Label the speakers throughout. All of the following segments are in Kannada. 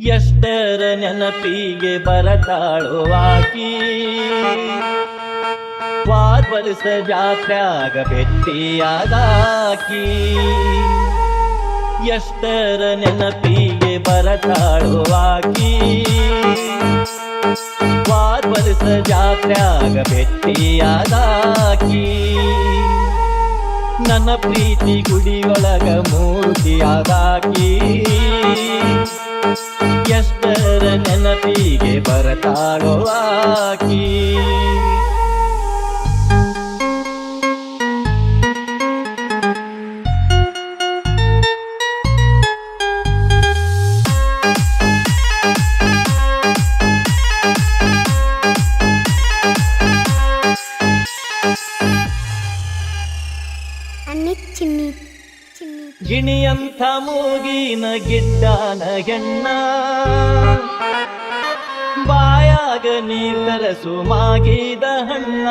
Speaker 1: ಎಷ್ಟರ ನೆನಪಿಗೆ ಬರತಾಳು ಆಕಿ? ವಾದ ವರ್ಷ ಜಾತ್ರ್ಯಾಗ ಭೆಟ್ಟಿಯಾದಾಕಿ ಎಷ್ಟರ ನೆನಪಿಗೆ ಬರತಾಳು ಆಕಿ? ವಾದ ವರ್ಷ ಜಾತ್ರ್ಯಾಗ ಭೆಟ್ಟಿಯಾದಾಕಿ ನನ್ನ ಪ್ರೀತಿ ಗುಡಿಯೊಳಗ ಮೂರ್ತಿಯಾದಾಕಿ? ಎಷ್ಟರ ನೆನಪಿಗೆ ಬರತಾಳೋ ಗಿಣಿಯಂಥ ಮೂಗಿನ ಗಿಡ್ಡನ ಹೆಣ್ಣ ಬಾಯಾಗ ನೀರಸು ಮಾಗಿದ ಹಣ್ಣ.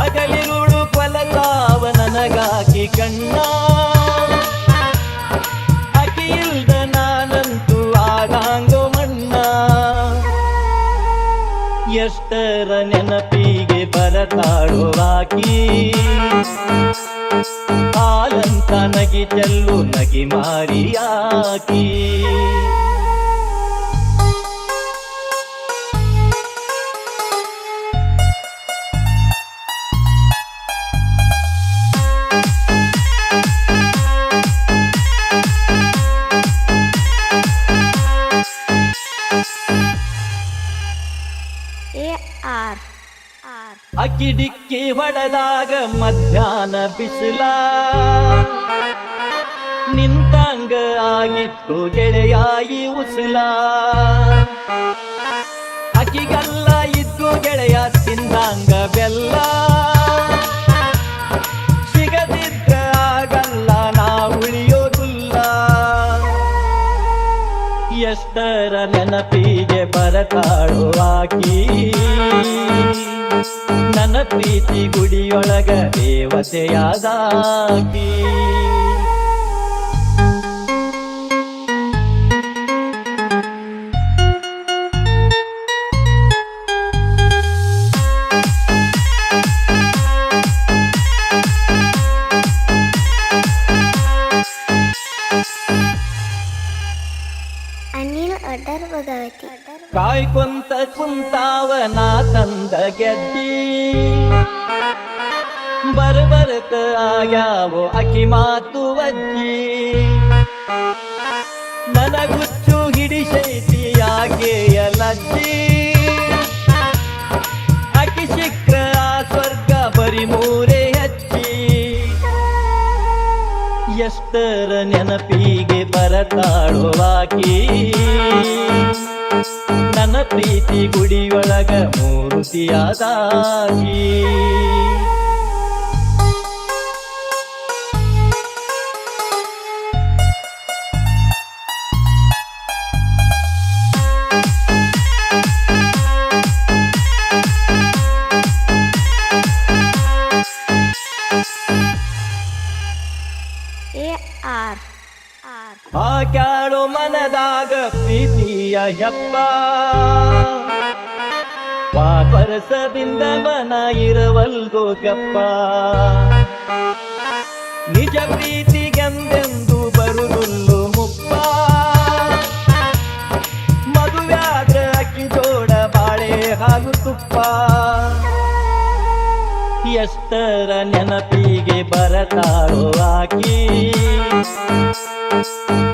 Speaker 1: ಹಗಲಿರುಳು ಕೊಲಲಾವ ನನಗಾಕಿ ಕಣ್ಣ. ಅಕಿಯಿಲ್ದ ನಾನಂತೂ ಆಗಾಂಗು ಮಣ್ಣ. ಎಷ್ಟರ ನೆನಪಿಗೆ ಬರತಾಳು ಆಕಿ ಹಾಲಂತ ನಗಿ ಚೆಲ್ಲು ನಗಿ ಮಾರಿಯಾಕಿ ಅಕ್ಕಿ ಡಿಕ್ಕಿ ಹೊಡೆದಾಗ ಮಧ್ಯಾಹ್ನ ಬಿಸಿಲ. ನಿಂತಂಗ ಆಗಿತ್ತು ಗೆಳೆಯಾಗಿ ಉಸಿಲ. ಅಕ್ಕಿಗಲ್ಲ ಇದ್ದು ಗೆಳೆಯ ತಿಂದಂಗ ಬೆಲ್ಲ. ನೆನಪಿಗೆ ಬರತಾಳುವಾಕಿ ನನ್ನ ಪ್ರೀತಿ ಗುಡಿಯೊಳಗ ದೇವತೆಯಾದಾಕಿ
Speaker 2: ಭಗವತಿ
Speaker 1: ಕಾಯ್ಕೊಂತ ಕುಂತಾವ ನಾ ತಂದ ಗೆದ್ದಿ ಬರ್ಬರ್ತ ಆಗ್ಯಾವೋ ಅಕಿ ಮಾತು ಅಜ್ಜಿ. ನನಗುಚ್ಚು ಹಿಡಿಸೈತಿ ಯಾಕೆಯ ಲಜ್ಜಿ ಎಷ್ಟರ ನೆನಪಿಗೆ ಬರತಾಡುವಾಕಿ ನನ್ನ ಪ್ರೀತಿ ಗುಡಿಯೊಳಗ ಮೂರ್ತಿಯಾದಾಗಿ
Speaker 2: ಆರ್
Speaker 1: ಹಾಕ್ಯಾಳು ಮನದಾಗ ಪ್ರೀತಿಯ ಹೆಪ್ಪ ವಾಪರಸದಿಂದ ಮನ ಇರವಲ್ಗೋ ಗಪ್ಪ. ನಿಜ ಪ್ರೀತಿಗೆಂದೆಂದು ಎಷ್ಟರ ನೆನಪಿಗೆ ಬರತಾಳು ಆಕಿ?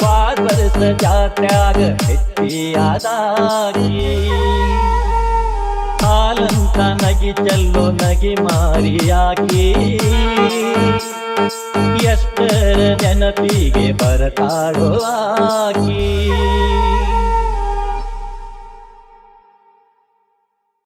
Speaker 1: ಪಾದರ್ಸ ಜಾತ್ರಾಗ ಹೆಚ್ಚಿಯಾದಾಗಿ ಹಾಲಂತ ನಗಿ ಚೆಲ್ಲೋ ನಗಿ ಮಾರಿಯಾಕಿ ಎಷ್ಟರ ನೆನಪಿಗೆ ಬರತಾಳು ಆಕಿ?